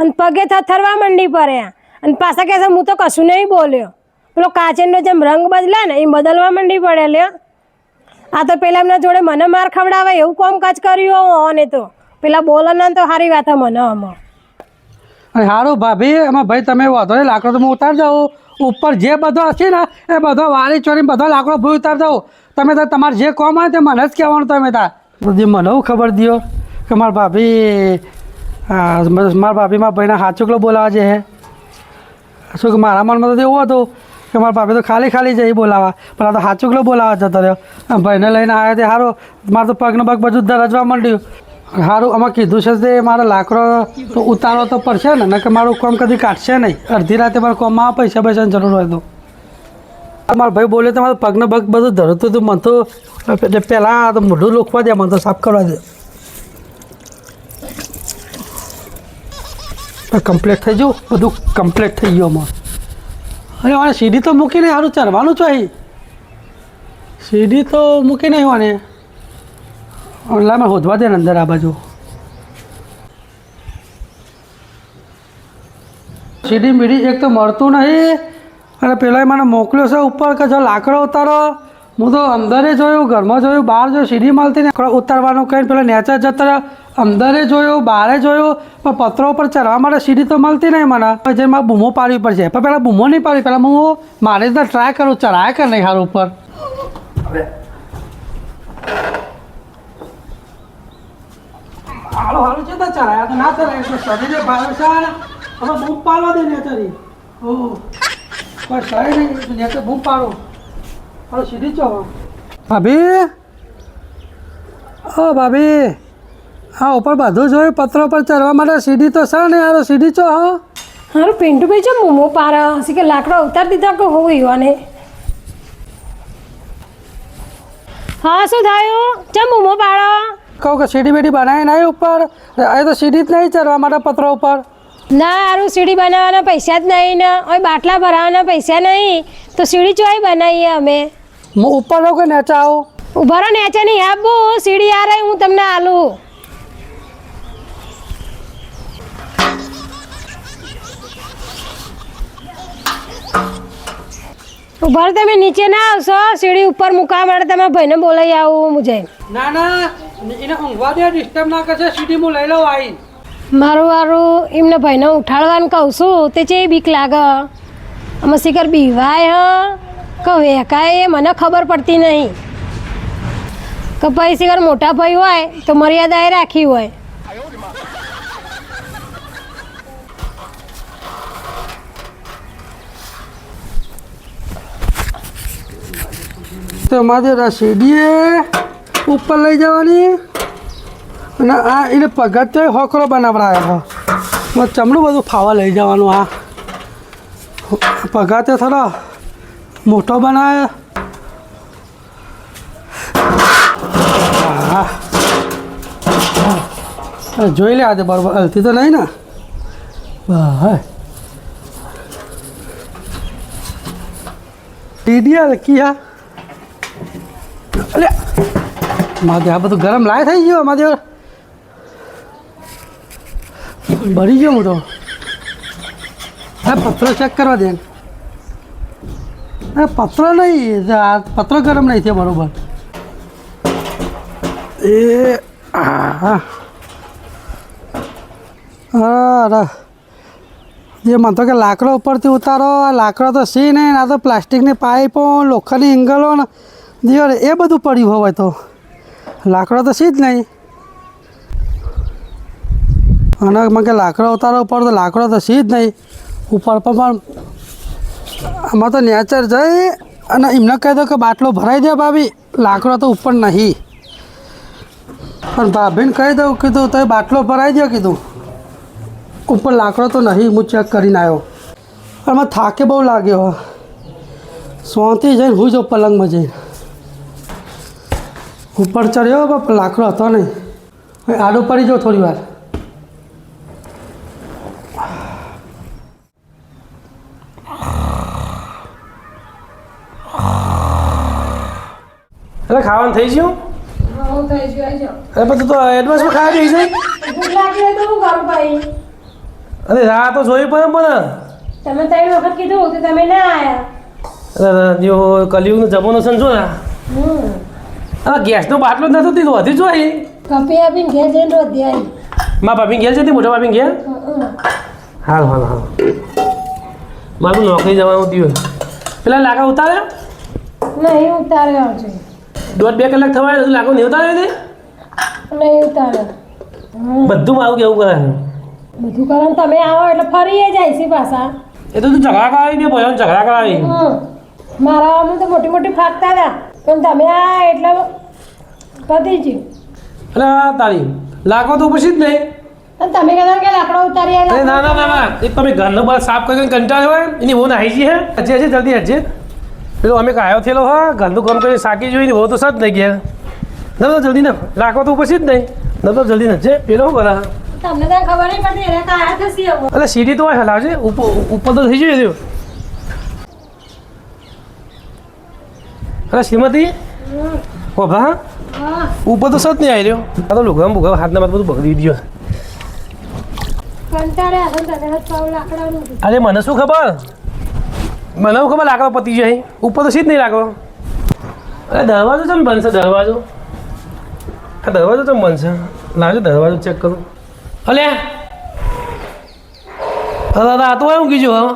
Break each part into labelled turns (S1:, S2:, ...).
S1: અને પગે થરવા મંડી પડે અને પાછા કહે હું તો કશું નહીં બોલ્યો. પેલો કાચેનનો જેમ રંગ બદલે ને, એ બદલવા મંડી પડે લ્યો. આ તો પેલા એમના જોડે મને માર ખવડાવે, એવું કામકાજ કર્યું અને તો. પેલા બોલો તો સારી વાત હે મને આમાં.
S2: સારું ભાભી, એમાં ભાઈ તમે વાંધો નહીં, લાકડો તમે ઉતાર જાઓ ઉપર જે બધો હશે ને, એ બધો વાળી ચોરી બધો લાકડો ભૂ ઉતાર જાઓ તમે તો તમારે જે કોમ હોય તે મને જ કહેવાનું તમે તા. બધી મને ખબર દો કે મારા ભાભી હા, મારા ભાભી મારા ભાઈના હાચુકલો બોલાવા છે હે શું કે મારા મનમાં તો એવું હતું કે મારા ભાભી તો ખાલી ખાલી જઈ બોલાવા. પણ આ તો હાચુકલો બોલાવા જતો રહ્યો. ભાઈને લઈને આવ્યો તે સારું મારે તો પગનો પગ બધું દરજવા માંડ્યું. સારું આમાં કીધું છે તે મારે લાકડો તો ઉતારો તો પડશે ને નકર મારું કોમ કદી કાઢશે નહીં. અડધી રાતે મારે કોમમાં પૈસા પૈસાની જરૂર હોય તો. મારા ભાઈ બોલે તો મારો પગનો પગ બધું ધરતું હતું મને તો પહેલાં તો મોઢું લોખવા દે મને તો સાફ કરવા દે. કમ્પ્લીટ થઈ ગયું? બધું કમ્પ્લીટ થઈ ગયું અમારું અરે મારે સીડી તો મૂકીને સારું ચડવાનું છે અહીં. સીડી તો મૂકી નહીં મને લાય શોધવા દે ને અંદર આ બાજુ. સીડી મીડી એક તો મળતું નહીં. અને પેલા મને મોકલ્યો છે ઉપર કે જો લાકડો ઉતારો. હું તો અંદરે જોયું, ઘરમાં જોયું, બહાર જોયું સીડી મળતી ને ઉતારવાનું કહીને પેલા નેચર જતા. અંદરે જોયો બહારે જોયો પણ પત્રો ઉપર ચડવા માટે સીડી તો મળતી નહીં મને. જે મારે બૂમો પાડવી પડશે. પણ પહેલાં બૂમો નહીં પાડવી પહેલાં હું મારે ત્યાં ટ્રાય કરું ચડાય કે નહીં સારું ઉપર? હાલો હાલો છે તો ચડાયા તો ના ચડાય એટલે શરીરે ભાવે છે હવે બૂમ પાડવા દે નેચરી. ઓહ. પણ સહી નહીં નેચર બૂમ પાડો. હાલો સીધી ચો ભાભી? ઓ ભાભી. હા ઉપર બધું જોયું પત્રો પર ચડવા માટે સીડી તો છે ને હારો સીડી ચો હા?
S1: હારું પિન્ટુભાઈ છે મોમો પારા હશે કે લાકડા ઉતાર દીધા કે હું યુવાને હા શું થયું? ચમ મોમો પાડો?
S2: કહું કે સીડી બેડી બનાવી નહીં ઉપર. એ તો સીડી જ નહીં ચડવા માટે પત્રો ઉપર.
S1: ના હારું સીડી બનાવવાના પૈસા જ નહીં ને. હવે બાટલા ભરાવાના પૈસા નહીં. તો સીડી ચોઈ બનાવીએ અમે?
S2: ઉપર લોકો કે નેચા આવું
S1: ઊભા રહો નેચા નહીં. આપો સીડી આ રહી હું તમને આલું. ઊભા તમે નીચે ના આવશો સીડી ઉપર મૂકવા માટે તમે ભાઈને બોલાવી આવું મુજે
S2: ના ના એને ઊંઘવા દે ડિસ્ટર્બ ના કરશે સીડી હું લઈ લઉં આવી
S1: મારું વારું એમને ભાઈને ઉઠાડવાનું કહું છું તે છે બીક લાગે. અમે શિખર બીવાય હ? કે વેકાય મને ખબર પડતી નહીં. કે ભાઈ શિખર મોટા ભાઈ હોય તો મર્યાદાએ રાખી હોય.
S2: તો આ સીડીએ ઉપર લઈ જવાની. અને આ એને પગત તો હોકરો બનાવડાયો હતો. ચમડું બધું ફાવા લઈ જવાનું આ. પગાતે થોડો મોટો બનાવ્યો હા. હા. જોઈ લે આજે બરોબર, હલતી તો નહીં ને? બસ સીડી હલકી હા. અલ્યા. મારે આ બધું ગરમ લાય થઈ ગયો, મારે બળી ગયો હું તો. હા પત્રો ચેક કરવા દે. હા પત્ર નહીં પત્ર ગરમ નહીં થયો બરોબર. એ હા અરે જે મને તો કે લાકડો ઉપરથી ઉતારો લાકડો તો સી નહીં આ તો પ્લાસ્ટિકની પાઇપો, લોખંડની એંગલો ને દિવાળ એ બધું પડ્યું હોય તો. લાકડો તો સી જ નહીં. અને મને કે લાકડો ઉતારો ઉપર તો લાકડો તો સી જ નહીં. ઉપર પણ આમાં તો નેચર જઈ અને એમને કહી દો કે બાટલો ભરાઈ દે ભાભી, લાકડો તો ઉપર નહીં. પણ ભાભીને કહી દઉં કીધું તો બાટલો ભરાઈ દો કીધું. ઉપર લાકડો તો નહીં, હું ચેક કરીને આવ્યો પણ મને થાકે બહુ લાગ્યો. સોંથી જઈને હું જો પલંગમાં જઈને. ઉપર ચડ્યો બાપ લાકડો હતો નહીં. હવે આડો પડી જાઓ થોડી વાર.
S3: એટલે ખાવાનું થઈ ગયું? અરે પછી તો એડવાન્સમાં ખાવા જઈ
S1: ભાઈ?
S3: અરે રાહ તો જોઈ પડે પણ
S1: તમે ત્રણ વખત કીધું કે તમે ના આવ્યા
S3: અરે જો કલિયુગનો જમાનો છે ને જો ને.
S1: હમ
S3: ગેસનો બાટલો નથી નતો દીધો હતી જોઈ
S1: કપી આપીને ઘેર જઈને રોધી આવી.
S3: મા ભાભી ઘેર છે મોટા ભાભી ઘેર? હાલ હાલ હાલ. મારું નોકરી જવાનું થયું પેલા લાગા ઉતાર્યા?
S1: નહીં ઉતાર્યો છે.
S3: દોઢ બે કલાક થવા આવ્યા, લાગો નહીં ઉતાર્યો તે?
S1: નહીં ઉતાર્યો.
S3: બધું મારું કેવું કરે
S1: બધું કરો તમે આવો એટલે ફરી એ જાય છે પાછા.
S3: એ તો તું ઝઘડા કરાવી દે ભયો ઝઘડા કરાવી.
S1: મારા તો મોટી મોટી ફાકતા હતા. પણ તમે આ એટલે પતી ગયું.
S3: અરે આ તારી. લાખો તો પછી જ નહીં.
S1: અને તમે કહેતા કે લાકડો ઉતારી
S3: અરે ના ના ના ના. એ તમે ઘરનો બહાર સાફ કરીને કંટાળ્યો હોય એની બહુ નાહી હે? હજી હજી જલ્દી હજે. પેલો અમે કાયો થયેલો હા? ઘરનું કામ કરીને સાકી જોઈને બહુ તો સત નહીં ગયા. ના તો જલ્દી ના. રાખો તો પછી જ નહીં. ન તો જલ્દી નજે પેલો કરા?
S1: તમને ખબર નહીં પડતી
S3: એટલે સીડી તો હલાવજે. ઉપર તો થઈ જોઈએ અરે શ્રીમતી? ઓભા?
S1: હા.
S3: ઉપર તો સત નહીં આવી રહ્યો આ તો લુગડા ભૂગા હાથના માથે બધું બગડી
S1: હતું.
S3: અરે મને શું ખબર? મને ખબર લાકડો પતી જાય ઉપર તો સીધ નહીં લાકડો અરે દરવાજો ચમ બનશે દરવાજો? આ દરવાજો ચમ બનશે લાવજો દરવાજો ચેક કરું. અલે! અરે દાદા આ તો એવું કીધું હા.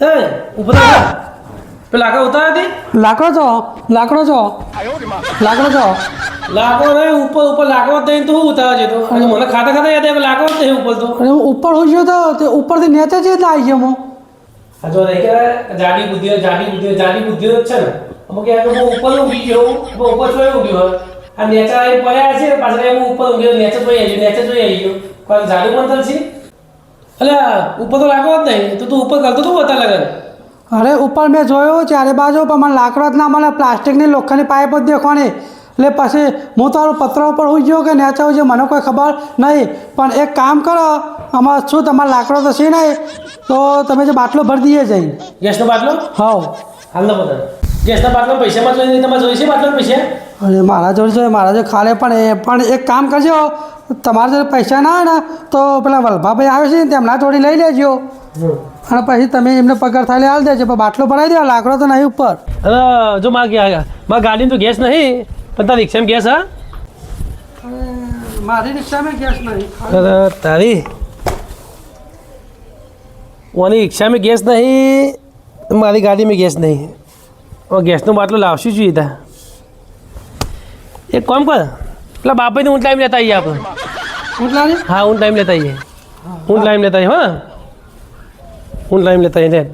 S3: એ ઉપર લાકડો ઉતારી હતી
S2: લાકડો છો લાકડો છો લાકડો છો
S3: લાકડો રે ઉપર ઉપર લાકડો થઈને તો હું ઉતાર જતો. અને મને ખાતા ખાતા યાદ આવે લાકડો નહીં ઉપર તો.
S2: અને હું ઉપર હોઈ ગયો તો તે ઉપરથી નીચે જ એટલે આવી ગયો હું.
S3: આ જો રહી ગયા જાડી બુદ્ધિઓ જાડી બુદ્ધિઓ જાડી બુદ્ધિઓ જ છે ને. અમુક કે હું ઉપર ઊભી ગયો હું. ઉપર જોઈ ઊંઘ્યો હોય આ નેચર આવી પડ્યા છે પાછળ હું ઉપર ઊંઘ્યો નેચર જોઈ આવી નેચર જોઈ આવી ગયો. કોઈ જાડુ મંતર છે અલ્યા ઉપર તો લાગો જ નહીં. તો તું ઉપર કરતો તું બતા લગન
S2: અરે ઉપર મેં જોયું ચારે બાજુ પણ મને લાકડો જ ના મને પ્લાસ્ટિકની લોખંડની પાઇપ જ દેખવાની. એટલે પછી હું તારું પત્ર ઉપર હું ગયો કે નેચા હું મને કોઈ ખબર નહીં. પણ એક કામ કરો આમાં શું તમારે લાકડો તો છે નહીં તો તમે જે બાટલો ભરી દઈએ જઈને.
S3: ગેસનો બાટલો? હા હાલ ગેસના બાટલો પૈસામાં જોઈ તમારે જોઈશે બાટલો પૈસા?
S2: અરે મારા જોડે છે મારા જોડે ખાલે પણ એ પણ એક કામ કરજો તમારા જોડે પૈસા ના હોય ને તો પેલા વલ્ભાભાઈ આવે છે ને તેમના જોડી લઈ લેજો. અને પછી તમે એમને પગાર થાય હાલ દેજો પણ બાટલો ભરાઈ દો લાકડો તો નહીં ઉપર.
S3: જો માં ગયા ગાડીમાં તો ગેસ નહીં પણ તારી રિક્ષામાં ગેસ હા?
S2: મારી રિક્ષામાં ગેસ નહીં.
S3: અરે તારી. ઓની રિક્ષામાં ગેસ નહીં મારી ગાડીમાં ગેસ નહીં. ગેસનો બાટલો લાવશું જોઈએ તા એક કોમ કર. એટલે બાપાને હું ટાઈમ લેતા આવીએ આપણે. હા હું ટાઈમ લેતા આવીએ હું. ટાઈમ લેતા આવીએ હા. હું ટાઈમ લેતા આવીએ